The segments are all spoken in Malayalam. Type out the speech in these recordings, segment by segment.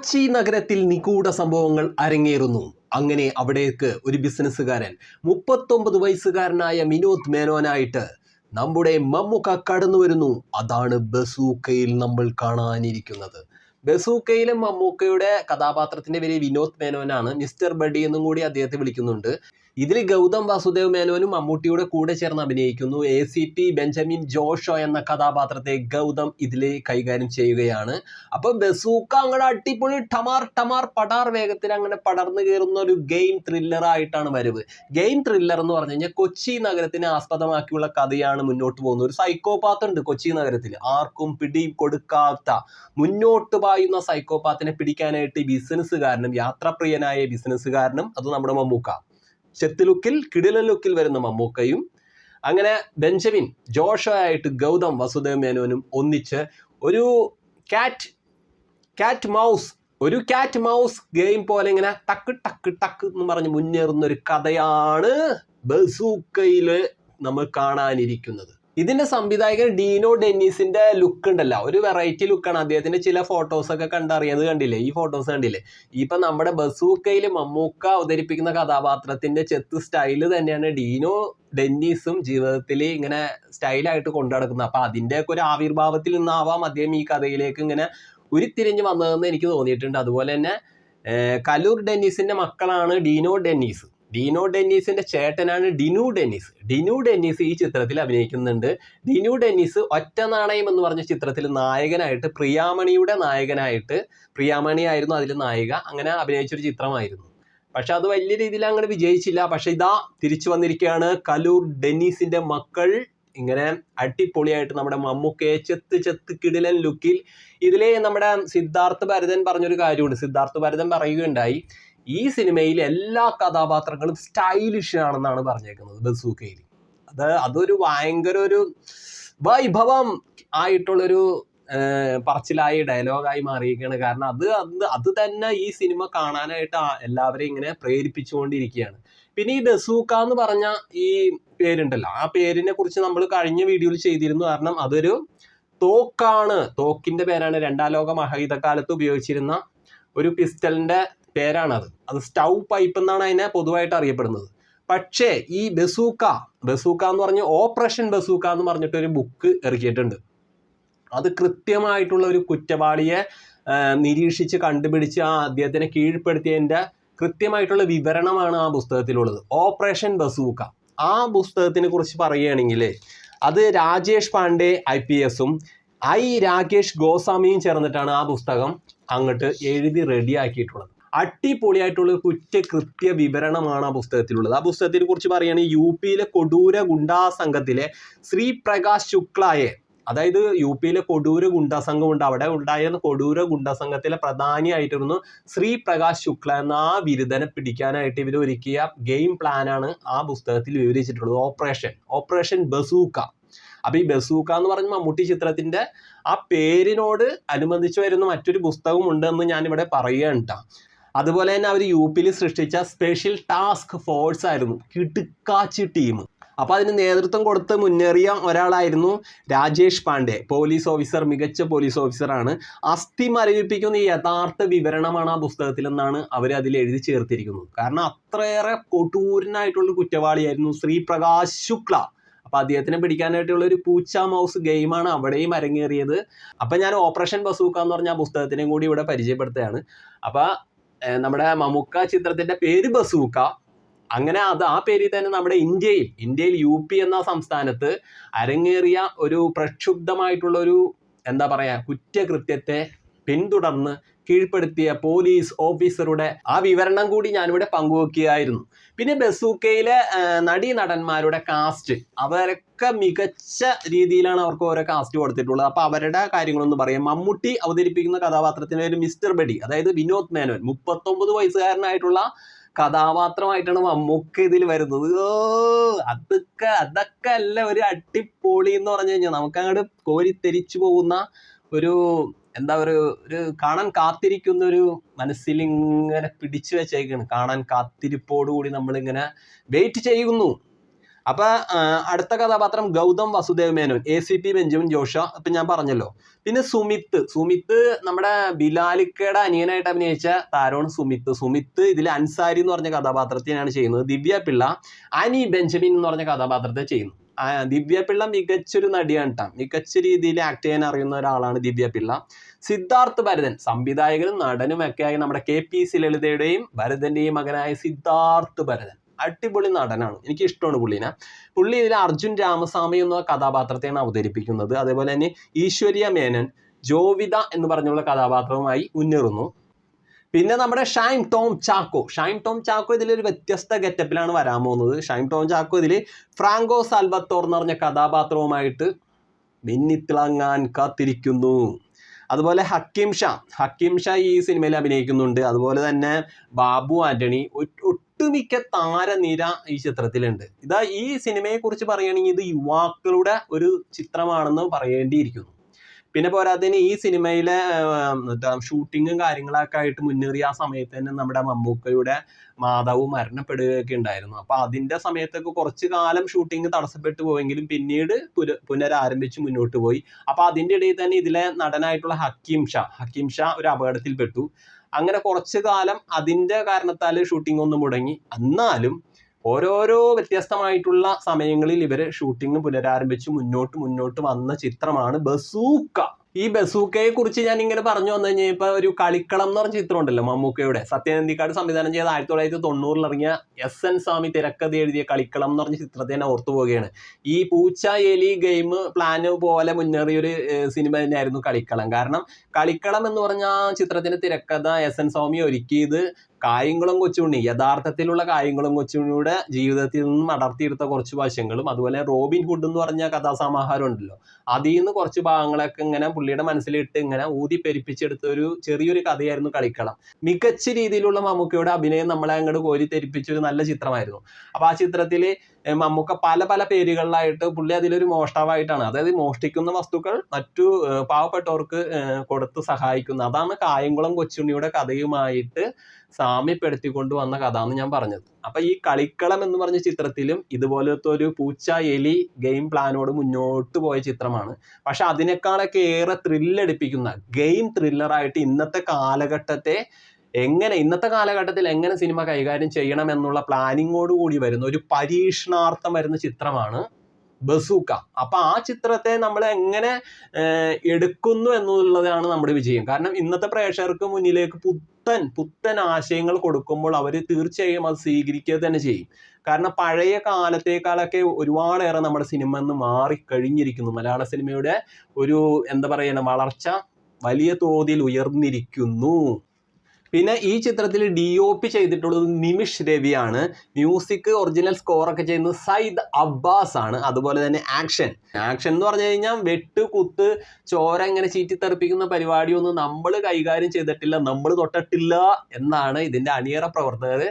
കൊച്ചി നഗരത്തിൽ നിഗൂഢ സംഭവങ്ങൾ അരങ്ങേറുന്നു. അങ്ങനെ അവിടേക്ക് ഒരു ബിസിനസ്സുകാരൻ മുപ്പത്തൊമ്പത് വയസ്സുകാരനായ വിനോദ് മേനോനായിട്ട് നമ്മുടെ മമ്മുക്ക കടന്നു വരുന്നു അതാണ് ബസൂക്കയിൽ നമ്മൾ കാണാനിരിക്കുന്നത്. ബസൂക്കയിലെ മമ്മൂക്കയുടെ കഥാപാത്രത്തിന്റെ പേര് വിനോദ് മേനോനാണ്. മിസ്റ്റർ ബഡി എന്നും കൂടി അദ്ദേഹത്തെ വിളിക്കുന്നുണ്ട്. ഇതിൽ ഗൗതം വാസുദേവ് മേനോനും മമ്മൂട്ടിയുടെ കൂടെ ചേർന്ന് അഭിനയിക്കുന്നു. എ സി ടി ബെഞ്ചമിൻ ജോഷോ എന്ന കഥാപാത്രത്തെ ഗൗതം ഇതിൽ കൈകാര്യം ചെയ്യുകയാണ്. അപ്പൊ ബസൂക്ക അങ്ങനെ അടിപൊളി ടമാർ ടമാർ പടാർ വേഗത്തിൽ അങ്ങനെ പടർന്നു കയറുന്ന ഒരു ഗെയിം ത്രില്ലർ ആയിട്ടാണ് വരവ്. ഗെയിം ത്രില്ലർ എന്ന് പറഞ്ഞു കഴിഞ്ഞാൽ കൊച്ചി നഗരത്തിനെ ആസ്പദമാക്കിയുള്ള കഥയാണ് മുന്നോട്ട് പോകുന്നത്. ഒരു സൈക്കോപാത്ത് ഉണ്ട് കൊച്ചി നഗരത്തിൽ ആർക്കും പിടി കൊടുക്കാത്ത മുന്നോട്ട് പായുന്ന സൈക്കോപാത്തിനെ പിടിക്കാനായിട്ട് ബിസിനസ്സുകാരനും യാത്രാപ്രിയനായ ബിസിനസ്സുകാരനും അത് നമ്മുടെ മമ്മൂക്ക. ചെത്തിലുക്കിൽ കിടില ലുക്കിൽ വരുന്ന മമ്മൂക്കയും അങ്ങനെ ബെഞ്ചമിൻ ജോഷോ ആയിട്ട് ഗൗതം വസുദേവ് മേനോനും ഒന്നിച്ച് ഒരു കാറ്റ് കാറ്റ് മൗസ് ഒരു കാറ്റ് മൗസ് ഗെയിം പോലെ ഇങ്ങനെ ടക്ക് ടക്ക് ടക്ക് എന്ന് പറഞ്ഞ് മുന്നേറുന്ന ഒരു കഥയാണ് ബസൂക്കയിൽ നമ്മൾ കാണാനിരിക്കുന്നത്. ഇതിന്റെ സംവിധായകൻ ഡീനോ ഡെന്നീസിന്റെ ലുക്ക് ഉണ്ടല്ലോ. ഒരു വെറൈറ്റി ലുക്കാണ് അദ്ദേഹത്തിന്റെ ചില ഫോട്ടോസ് ഒക്കെ കണ്ടറിയുന്നത് കണ്ടില്ലേ? ഈ ഫോട്ടോസ് കണ്ടില്ലേ? ഇപ്പൊ നമ്മുടെ ബസൂക്കയിൽ മമ്മൂക്ക അവതരിപ്പിക്കുന്ന കഥാപാത്രത്തിന്റെ ചെത്ത് സ്റ്റൈൽ തന്നെയാണ് ഡീനോ ഡെന്നീസും ജീവിതത്തിൽ ഇങ്ങനെ സ്റ്റൈലായിട്ട് കൊണ്ടു നടക്കുന്നത്. അപ്പൊ അതിന്റെയൊക്കെ ഒരു ആവിർഭാവത്തിൽ നിന്നാവാം അദ്ദേഹം ഈ കഥയിലേക്ക് ഇങ്ങനെ ഉരുത്തിരിഞ്ഞ് വന്നതെന്ന് എനിക്ക് തോന്നിയിട്ടുണ്ട്. അതുപോലെ തന്നെ കലൂർ ഡെന്നീസിന്റെ മക്കളാണ് ഡീനോ ഡെന്നീസ്. ഡീനോ ഡെന്നീസിന്റെ ചേട്ടനാണ് ഡിനു ഡെന്നീസ്. ഡിനു ഡെന്നീസ് ഈ ചിത്രത്തിൽ അഭിനയിക്കുന്നുണ്ട്. ഡിനു ഡെന്നീസ് ഒറ്റ നാണയം എന്ന് പറഞ്ഞ ചിത്രത്തിൽ നായകനായിട്ട് പ്രിയാമണിയുടെ നായകനായിട്ട് പ്രിയാമണി ആയിരുന്നു അതിൽ നായിക അങ്ങനെ അഭിനയിച്ചൊരു ചിത്രമായിരുന്നു. പക്ഷെ അത് വലിയ രീതിയിൽ അങ്ങനെ വിജയിച്ചില്ല. പക്ഷെ ഇതാ തിരിച്ചു വന്നിരിക്കുകയാണ് കലൂർ ഡെന്നീസിന്റെ മക്കൾ. ഇങ്ങനെ അടിപൊളിയായിട്ട് നമ്മുടെ മമ്മൂക്കയെ ചെത്ത് ചെത്ത് കിടിലൻ ലുക്കിൽ. ഇതിലെ നമ്മുടെ സിദ്ധാർത്ഥ ഭരതൻ പറഞ്ഞൊരു കാര്യമുണ്ട്. സിദ്ധാർത്ഥ ഭരതൻ പറയുകയുണ്ടായി ഈ സിനിമയിൽ എല്ലാ കഥാപാത്രങ്ങളും സ്റ്റൈലിഷ് ആണെന്നാണ് പറഞ്ഞേക്കുന്നത് ബസൂക്കയിൽ അത് അതൊരു ഭയങ്കര ഒരു വൈഭവം ആയിട്ടുള്ളൊരു പറച്ചിലായി ഡയലോഗായി മാറിയിരിക്കുകയാണ്. കാരണം അത് അത് അത് തന്നെ ഈ സിനിമ കാണാനായിട്ട് എല്ലാവരെയും ഇങ്ങനെ പ്രേരിപ്പിച്ചുകൊണ്ടിരിക്കുകയാണ്. പിന്നെ ഈ ബസൂക്ക എന്ന് പറഞ്ഞ ഈ പേരുണ്ടല്ലോ ആ പേരിനെ കുറിച്ച് നമ്മൾ കഴിഞ്ഞ വീഡിയോയിൽ ചെയ്തിരുന്നു. കാരണം അതൊരു തോക്കാണ്. തോക്കിന്റെ പേരാണ്. രണ്ടാം ലോക മഹായുധകാലത്ത് ഉപയോഗിച്ചിരുന്ന ഒരു പിസ്റ്റലിന്റെ പേരാണത്. അത് സ്റ്റൗ പൈപ്പ് എന്നാണ് അതിനെ പൊതുവായിട്ട് അറിയപ്പെടുന്നത്. പക്ഷേ ഈ ബസൂക്ക ബസൂക്ക എന്ന് പറഞ്ഞ ഓപ്പറേഷൻ ബസൂക്ക എന്ന് പറഞ്ഞിട്ട് ഒരു ബുക്ക് ഇറക്കിയിട്ടുണ്ട്. അത് കൃത്യമായിട്ടുള്ള ഒരു കുറ്റവാളിയെ നിരീക്ഷിച്ച് കണ്ടുപിടിച്ച് ആ അദ്ദേഹത്തിനെ കീഴ്പ്പെടുത്തിയതിന്റെ കൃത്യമായിട്ടുള്ള വിവരണമാണ് ആ പുസ്തകത്തിലുള്ളത്. Operation bazooka. ആ പുസ്തകത്തിനെ കുറിച്ച് പറയുകയാണെങ്കിൽ അത് രാജേഷ് പാണ്ഡെ ഐ പി എസും ഐ രാകേഷ് ഗോസ്വാമിയും ചേർന്നിട്ടാണ് ആ പുസ്തകം അങ്ങോട്ട് എഴുതി റെഡിയാക്കിയിട്ടുള്ളത്. അടിപൊളിയായിട്ടുള്ള കുറ്റകൃത്യ വിവരണമാണ് ആ പുസ്തകത്തിലുള്ളത്. ആ പുസ്തകത്തിനെ കുറിച്ച് പറയുകയാണെങ്കിൽ യു പിയിലെ കൊടൂര ഗുണ്ടാ സംഘത്തിലെ ശ്രീ പ്രകാശ് ശുക്ലായെ അതായത് യു പിയിലെ കൊടൂര ഗുണ്ടാ സംഘമുണ്ട് അവിടെ ഉണ്ടായിരുന്ന കൊടൂര ഗുണ്ടാ സംഘത്തിലെ പ്രധാനിയായിട്ടിരുന്നു ശ്രീ പ്രകാശ് ശുക്ല എന്ന ആ ബിരുദനെ പിടിക്കാനായിട്ട് ഇവർ ഒരുക്കിയ ഗെയിം പ്ലാനാണ് ആ പുസ്തകത്തിൽ വിവരിച്ചിട്ടുള്ളത്. Operation operation bazooka. അപ്പൊ ഈ ബസൂക്ക എന്ന് പറഞ്ഞ മമ്മൂട്ടി ചിത്രത്തിന്റെ ആ പേരിനോട് അനുബന്ധിച്ച് വരുന്ന മറ്റൊരു പുസ്തകം ഉണ്ടെന്ന് ഞാൻ ഇവിടെ പറയുകയാണ് ട്ടാ. അതുപോലെ തന്നെ അവർ യു പിയിൽ സൃഷ്ടിച്ച സ്പെഷ്യൽ ടാസ്ക് ഫോഴ്സ് ആയിരുന്നു കിടുക്കാച്ചി ടീം അപ്പോൾ അതിന് നേതൃത്വം കൊടുത്ത് മുന്നേറിയ ഒരാളായിരുന്നു രാജേഷ് പാണ്ഡെ പോലീസ് ഓഫീസർ മികച്ച പോലീസ് ഓഫീസറാണ് അസ്ഥി മരവിപ്പിക്കുന്ന ഈ യഥാർത്ഥ വിവരണമാണ് ആ പുസ്തകത്തിൽ എന്നാണ് അവർ അതിൽ എഴുതി ചേർത്തിരിക്കുന്നത്. കാരണം അത്രയേറെ കൊടൂരനായിട്ടുള്ള കുറ്റവാളിയായിരുന്നു ശ്രീപ്രകാശ് ശുക്ല. അപ്പോൾ അദ്ദേഹത്തിനെ പിടിക്കാനായിട്ടുള്ള ഒരു പൂച്ച മൗസ് ഗെയിമാണ് അവിടെയും അരങ്ങേറിയത്. അപ്പോൾ ഞാൻ ഓപ്പറേഷൻ ബസൂക്ക എന്ന് പറഞ്ഞ ആ പുസ്തകത്തിനെയും കൂടി ഇവിടെ പരിചയപ്പെടുത്തുകയാണ്. അപ്പൊ ഏർ നമ്മുടെ മമുക്ക ചിത്രത്തിന്റെ പേര് ബസൂക്ക. അങ്ങനെ അത് ആ പേരിൽ തന്നെ നമ്മുടെ ഇന്ത്യയിൽ ഇന്ത്യയിൽ യു പി എന്ന സംസ്ഥാനത്ത് അരങ്ങേറിയ ഒരു പ്രക്ഷുബ്ധമായിട്ടുള്ള ഒരു എന്താ പറയാ കുറ്റകൃത്യത്തെ പിന്തുടർന്ന് കീഴ്പ്പെടുത്തിയ പോലീസ് ഓഫീസറുടെ ആ വിവരണം കൂടി ഞാനിവിടെ പങ്കുവെക്കുകയായിരുന്നു. പിന്നെ ബസൂക്കയിലെ നടീ നടന്മാരുടെ കാസ്റ്റ് അവരൊക്കെ മികച്ച രീതിയിലാണ് അവർക്ക് ഓരോ കാസ്റ്റ് കൊടുത്തിട്ടുള്ളത്. അപ്പൊ അവരുടെ കാര്യങ്ങളൊന്ന് പറയാം. മമ്മൂട്ടി അവതരിപ്പിക്കുന്ന കഥാപാത്രത്തിന് ഒരു മിസ്റ്റർ ബഡി അതായത് വിനോദ് മേനോൻ. മുപ്പത്തൊമ്പത് വയസ്സുകാരനായിട്ടുള്ള കഥാപാത്രമായിട്ടാണ് മമ്മൂക്ക ഇതിൽ വരുന്നത്. ഓ അതൊക്കെ അതൊക്കെ അല്ല ഒരു അടിപൊളി എന്ന് പറഞ്ഞു കഴിഞ്ഞാൽ നമുക്ക് അങ്ങോട്ട് കോരിത്തെരിച്ചു പോകുന്ന ഒരു എന്താ ഒരു ഒരു കാണാൻ കാത്തിരിക്കുന്ന ഒരു മനസ്സിൽ ഇങ്ങനെ പിടിച്ചു വെച്ചേക്കാണ്. കാണാൻ കാത്തിരിപ്പോടുകൂടി നമ്മളിങ്ങനെ വെയിറ്റ് ചെയ്യുന്നു. അപ്പൊ അടുത്ത കഥാപാത്രം Gautham Vasudev Menon A C P Benjamin Josh ഇപ്പൊ ഞാൻ പറഞ്ഞല്ലോ. പിന്നെ സുമിത്ത് സുമിത്ത് നമ്മുടെ ബിലാലിക്കയുടെ അനിയനായിട്ട് അഭിനയിച്ച താരമാണ് സുമിത്ത്. സുമിത്ത് ഇതിൽ അൻസാരി എന്ന് പറഞ്ഞ കഥാപാത്രത്തിനാണ് ചെയ്യുന്നത്. ദിവ്യ പിള്ള അനി ബെഞ്ചമിൻ എന്ന് പറഞ്ഞ കഥാപാത്രത്തെ ചെയ്യുന്നു. ദിവ്യ പിള്ള മികച്ചൊരു നടിയാണ് കേട്ടോ മികച്ച രീതിയിൽ ആക്ട് ചെയ്യാൻ അറിയുന്ന ഒരാളാണ് ദിവ്യ പിള്ള സിദ്ധാർത്ഥ് ഭരതൻ. സംവിധായകനും നടനും ഒക്കെ ആയി നമ്മുടെ കെ പി സി ലളിതയുടെയും ഭരതന്റെയും മകനായ സിദ്ധാർത്ഥ് ഭരതൻ. അടിപൊളി നടനാണ്. എനിക്ക് ഇഷ്ടമാണ് പുള്ളിനെ. പുള്ളി ഇതിൽ അർജുൻ രാമസ്വാമി എന്ന കഥാപാത്രത്തെയാണ് അവതരിപ്പിക്കുന്നത്. അതേപോലെ തന്നെ ഈശ്വര്യ മേനൻ ജോവിത എന്ന് പറഞ്ഞുള്ള കഥാപാത്രവുമായി മുന്നേറുന്നു. പിന്നെ നമ്മുടെ Shine Tom Chacko. Shine Tom Chacko ഇതിലൊരു വ്യത്യസ്ത ഗെറ്റപ്പിലാണ് വരാൻ പോകുന്നത്. ഷൈം ടോം ചാക്കോ ഇതിൽ ഫ്രാങ്കോ സാൽവത്തോർ എന്ന് പറഞ്ഞ കഥാപാത്രവുമായിട്ട് മിന്നിത്തിളങ്ങാൻ കാത്തിരിക്കുന്നു. അതുപോലെ ഹക്കീം ഷാ. ഹക്കീം ഷാ ഈ സിനിമയിൽ അഭിനയിക്കുന്നുണ്ട്. അതുപോലെ തന്നെ ബാബു ആന്റണി ഒട്ടുമിക്ക താരനിര ഈ ചിത്രത്തിലുണ്ട്. ഇതാ ഈ സിനിമയെ കുറിച്ച് പറയുകയാണെങ്കിൽ ഇത് യുവാക്കളുടെ ഒരു ചിത്രമാണെന്ന് പറയേണ്ടിയിരിക്കുന്നു. പിന്നെ പോരാത്തതിന് ഈ സിനിമയിലെ ഷൂട്ടിങ്ങും കാര്യങ്ങളൊക്കെ ആയിട്ട് മുന്നേറിയ ആ സമയത്ത് തന്നെ നമ്മുടെ മമ്മൂക്കയുടെ മാതാവ് മരണപ്പെടുകയൊക്കെ ഉണ്ടായിരുന്നു. അപ്പൊ അതിന്റെ സമയത്തൊക്കെ കുറച്ച് കാലം ഷൂട്ടിംഗ് തടസ്സപ്പെട്ടു പോയെങ്കിലും പിന്നീട് പുന പുനരാരംഭിച്ച് മുന്നോട്ട് പോയി. അപ്പൊ അതിന്റെ ഇടയിൽ തന്നെ ഇതിലെ നടനായിട്ടുള്ള ഹക്കീം ഷാ ഹക്കീം ഷാ ഒരു അപകടത്തിൽപ്പെട്ടു. അങ്ങനെ കുറച്ച് കാലം അതിന്റെ കാരണത്താൽ ഷൂട്ടിംഗ് ഒന്ന് മുടങ്ങി. എന്നാലും ഓരോരോ വ്യത്യസ്തമായിട്ടുള്ള സമയങ്ങളിൽ ഇവർ ഷൂട്ടിംഗ് പുനരാരംഭിച്ച് മുന്നോട്ട് മുന്നോട്ട് വന്ന ചിത്രമാണ് ബസൂക്ക. ഈ ബസൂക്കയെ കുറിച്ച് ഞാൻ ഇങ്ങനെ പറഞ്ഞു വന്നു കഴിഞ്ഞാൽ ഇപ്പൊ ഒരു കളിക്കളം എന്ന് പറഞ്ഞ ചിത്രം ഉണ്ടല്ലോ മമ്മൂക്കയുടെ. സത്യനന്ദിക്കാട് സംവിധാനം ചെയ്ത ആയിരത്തി തൊള്ളായിരത്തി തൊണ്ണൂറിൽ ഇറങ്ങിയ എസ് എൻ സ്വാമി തിരക്കഥ എഴുതിയ കളിക്കളം എന്ന് പറഞ്ഞ ചിത്രത്തെ തന്നെ ഓർത്തു പോവുകയാണ്. ഈ പൂച്ച എലി ഗെയിം പ്ലാന് പോലെ മുന്നേറിയ ഒരു സിനിമ തന്നെയായിരുന്നു കളിക്കളം. കാരണം കളിക്കളം എന്ന് പറഞ്ഞ ചിത്രത്തിന്റെ തിരക്കഥ എസ് എൻ സ്വാമി ഒരുക്കിയത് കായംകുളം കൊച്ചുണ്ണി യഥാർത്ഥത്തിലുള്ള കായംകുളം കൊച്ചുണ്ണിയുടെ ജീവിതത്തിൽ നിന്നും അടർത്തിയെടുത്ത കുറച്ച് വശങ്ങളും അതുപോലെ റോബിൻ ഹുഡ് എന്ന് പറഞ്ഞ കഥാസമാഹാരം ഉണ്ടല്ലോ അതിൽ നിന്ന് കുറച്ച് ഭാഗങ്ങളൊക്കെ ഇങ്ങനെ പുള്ളിയുടെ മനസ്സിലിട്ട് ഇങ്ങനെ ഊതി പെരിപ്പിച്ചെടുത്ത ഒരു ചെറിയൊരു കഥയായിരുന്നു കളിക്കളം. മികച്ച രീതിയിലുള്ള മമ്മൂക്കയുടെ അഭിനയം നമ്മളെ അങ്ങോട്ട് കോരി തെരിപ്പിച്ച ഒരു നല്ല ചിത്രമായിരുന്നു. അപ്പൊ ആ ചിത്രത്തിൽ മമ്മൂക്ക പല പല പേരുകളിലായിട്ട് പുള്ളി അതിലൊരു മോഷ്ടാവായിട്ടാണ്. അതായത് മോഷ്ടിക്കുന്ന വസ്തുക്കൾ മറ്റു പാവപ്പെട്ടവർക്ക് കൊടുത്ത് സഹായിക്കുന്ന. അതാണ് കായംകുളം കൊച്ചുണ്ണിയുടെ കഥയുമായിട്ട് സാമ്യപ്പെടുത്തിക്കൊണ്ട് വന്ന കഥ എന്ന് ഞാൻ പറഞ്ഞത്. അപ്പൊ ഈ കളിക്കളം എന്ന് പറഞ്ഞ ചിത്രത്തിലും ഇതുപോലത്തെ ഒരു പൂച്ച എലി ഗെയിം പ്ലാനോട് മുന്നോട്ട് പോയ ചിത്രമാണ്. പക്ഷെ അതിനേക്കാളൊക്കെ ഏറെ ത്രില്ലടിപ്പിക്കുന്ന ഗെയിം ത്രില്ലറായിട്ട് ഇന്നത്തെ കാലഘട്ടത്തെ എങ്ങനെ ഇന്നത്തെ കാലഘട്ടത്തിൽ എങ്ങനെ സിനിമ കൈകാര്യം ചെയ്യണം എന്നുള്ള പ്ലാനിങ്ങോട് കൂടി വരുന്ന ഒരു പരീക്ഷണാർത്ഥം വരുന്ന ചിത്രമാണ് ബസൂക്ക. അപ്പൊ ആ ചിത്രത്തെ നമ്മൾ എങ്ങനെ എടുക്കുന്നു എന്നുള്ളതാണ് നമ്മുടെ വിജയം. കാരണം ഇന്നത്തെ പ്രേക്ഷകർക്ക് മുന്നിലേക്ക് പുത്തൻ പുത്തൻ ആശയങ്ങൾ കൊടുക്കുമ്പോൾ അവർ തീർച്ചയായും അത് സ്വീകരിക്കുക തന്നെ ചെയ്യും. കാരണം പഴയ കാലത്തേക്കാളൊക്കെ ഒരുപാടേറെ നമ്മുടെ സിനിമ എന്ന് മാറിക്കഴിഞ്ഞിരിക്കുന്നു. മലയാള സിനിമയുടെ ഒരു എന്താ പറയുക വളർച്ച വലിയ തോതിൽ ഉയർന്നിരിക്കുന്നു. പിന്നെ ഈ ചിത്രത്തിൽ ഡി ഒ പി ചെയ്തിട്ടുള്ളത് നിമിഷ് രവിയാണ്. മ്യൂസിക് ഒറിജിനൽ സ്കോറൊക്കെ ചെയ്യുന്നത് സയ്ദ് അബ്ബാസ് ആണ്. അതുപോലെ തന്നെ ആക്ഷൻ. ആക്ഷൻ എന്ന് പറഞ്ഞു കഴിഞ്ഞാൽ വെട്ട് കുത്ത് ചോര ഇങ്ങനെ ചീറ്റി തെറിപ്പിക്കുന്ന പരിപാടിയൊന്നും നമ്മൾ കൈകാര്യം ചെയ്തിട്ടില്ല നമ്മൾ തൊട്ടിട്ടില്ല എന്നാണ് ഇതിന്റെ അണിയറ പ്രവർത്തകർ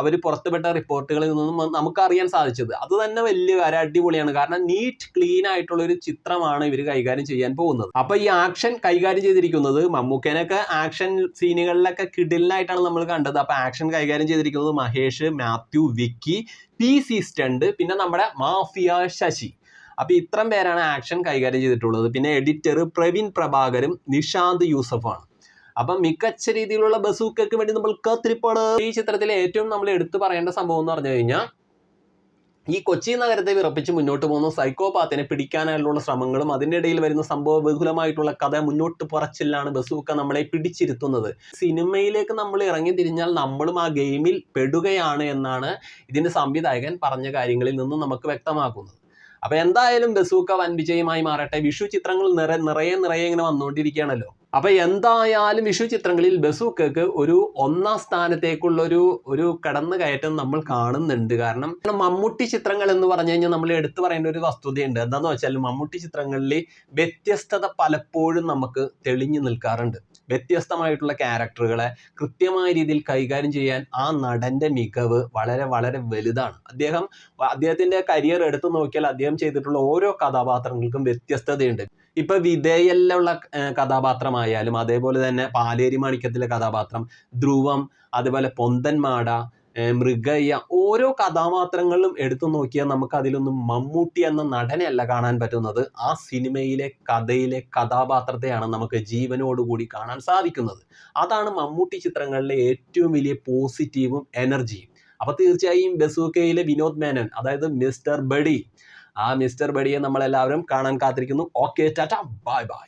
അവർ പുറത്തുവിട്ട റിപ്പോർട്ടുകളിൽ നിന്നും നമുക്കറിയാൻ സാധിച്ചത്. അത് തന്നെ വലിയ കാര്യം അടിപൊളിയാണ്. കാരണം നീറ്റ് ക്ലീൻ ആയിട്ടുള്ള ഒരു ചിത്രമാണ് ഇവർ കൈകാര്യം ചെയ്യാൻ പോകുന്നത്. അപ്പൊ ഈ ആക്ഷൻ കൈകാര്യം ചെയ്തിരിക്കുന്നത് മമ്മൂക്കേനൊക്കെ ആക്ഷൻ സീനുകളിലൊക്കെ കിടിലായിട്ടാണ് നമ്മൾ കണ്ടത്. അപ്പൊ ആക്ഷൻ കൈകാര്യം ചെയ്തിരിക്കുന്നത് Mahesh Mathew Vicky P C stunt പിന്നെ നമ്മുടെ മാഫിയ ശശി. അപ്പൊ ഇത്രയും പേരാണ് ആക്ഷൻ കൈകാര്യം ചെയ്തിട്ടുള്ളത്. പിന്നെ എഡിറ്റർ പ്രവീൺ പ്രഭാകരും നിഷാന്ത് യൂസഫാണ് അപ്പം മികച്ച രീതിയിലുള്ള ബസൂക്കയ്ക്ക് വേണ്ടി നമ്മൾ കാത്തിരിപ്പാണ്. ഈ ചിത്രത്തിലെ ഏറ്റവും നമ്മൾ എടുത്തു പറയേണ്ട സംഭവം എന്ന് പറഞ്ഞു കഴിഞ്ഞാൽ ഈ കൊച്ചി നഗരത്തെ വിറപ്പിച്ച് മുന്നോട്ട് പോകുന്ന സൈക്കോപാത്തിനെ പിടിക്കാനായുള്ള ശ്രമങ്ങളും അതിന്റെ ഇടയിൽ വരുന്ന സംഭവ ബഹുലമായിട്ടുള്ള കഥ മുന്നോട്ട് പറച്ചിലാണ് ബസൂക്ക നമ്മളെ പിടിച്ചിരുത്തുന്നത്. സിനിമയിലേക്ക് നമ്മൾ ഇറങ്ങി തിരിഞ്ഞാൽ നമ്മളും ആ ഗെയിമിൽ പെടുകയാണ് എന്നാണ് ഇതിന്റെ സംവിധായകൻ പറഞ്ഞ കാര്യങ്ങളിൽ നിന്നും നമുക്ക് വ്യക്തമാക്കുന്നത്. അപ്പൊ എന്തായാലും ബസൂക്ക വൻ വിജയമായി മാറട്ടെ. വിഷു ചിത്രങ്ങൾ നിറ നിറയെ നിറയെ ഇങ്ങനെ വന്നുകൊണ്ടിരിക്കുകയാണല്ലോ. അപ്പൊ എന്തായാലും വിഷു ചിത്രങ്ങളിൽ ബസൂക്കക്ക് ഒരു ഒന്നാം സ്ഥാനത്തേക്കുള്ള ഒരു ഒരു കടന്നു കയറ്റം നമ്മൾ കാണുന്നുണ്ട്. കാരണം മമ്മൂട്ടി ചിത്രങ്ങൾ എന്ന് പറഞ്ഞു കഴിഞ്ഞാൽ നമ്മൾ എടുത്തു പറയേണ്ട ഒരു വസ്തുതയുണ്ട്. എന്താന്ന് വെച്ചാൽ മമ്മൂട്ടി ചിത്രങ്ങളിൽ വ്യത്യസ്തത പലപ്പോഴും നമുക്ക് തെളിഞ്ഞു നിൽക്കാറുണ്ട്. വ്യത്യസ്തമായിട്ടുള്ള ക്യാരക്ടറുകളെ കൃത്യമായ രീതിയിൽ കൈകാര്യം ചെയ്യാൻ ആ നടന്റെ മികവ് വളരെ വളരെ വലുതാണ്. അദ്ദേഹം അദ്ദേഹത്തിന്റെ കരിയർ എടുത്തു നോക്കിയാൽ അദ്ദേഹം ചെയ്തിട്ടുള്ള ഓരോ കഥാപാത്രങ്ങൾക്കും വ്യത്യസ്തതയുണ്ട്. ഇപ്പൊ വിധേയല്ലുള്ള കഥാപാത്രമായാലും അതേപോലെ തന്നെ പാലേരി മാണിക്യത്തിലെ കഥാപാത്രം ധ്രുവം അതുപോലെ പൊന്തൻമാട മൃഗയ്യ ഓരോ കഥാപാത്രങ്ങളിലും എടുത്തു നോക്കിയാൽ നമുക്ക് അതിലൊന്നും മമ്മൂട്ടി എന്ന നടനെയല്ല കാണാൻ പറ്റുന്നത്. ആ സിനിമയിലെ കഥയിലെ കഥാപാത്രത്തെയാണ് നമുക്ക് ജീവനോടുകൂടി കാണാൻ സാധിക്കുന്നത്. അതാണ് മമ്മൂട്ടി ചിത്രങ്ങളിലെ ഏറ്റവും വലിയ പോസിറ്റീവും എനർജിയും. അപ്പൊ തീർച്ചയായും ബസൂക്കയിലെ വിനോദ് മേനൻ അതായത് മിസ്റ്റർ ബഡി ആ മിസ്റ്റർ ബഡിയെ നമ്മളെല്ലാവരും കാണാൻ കാത്തിരിക്കുന്നു. Okay tata bye bye.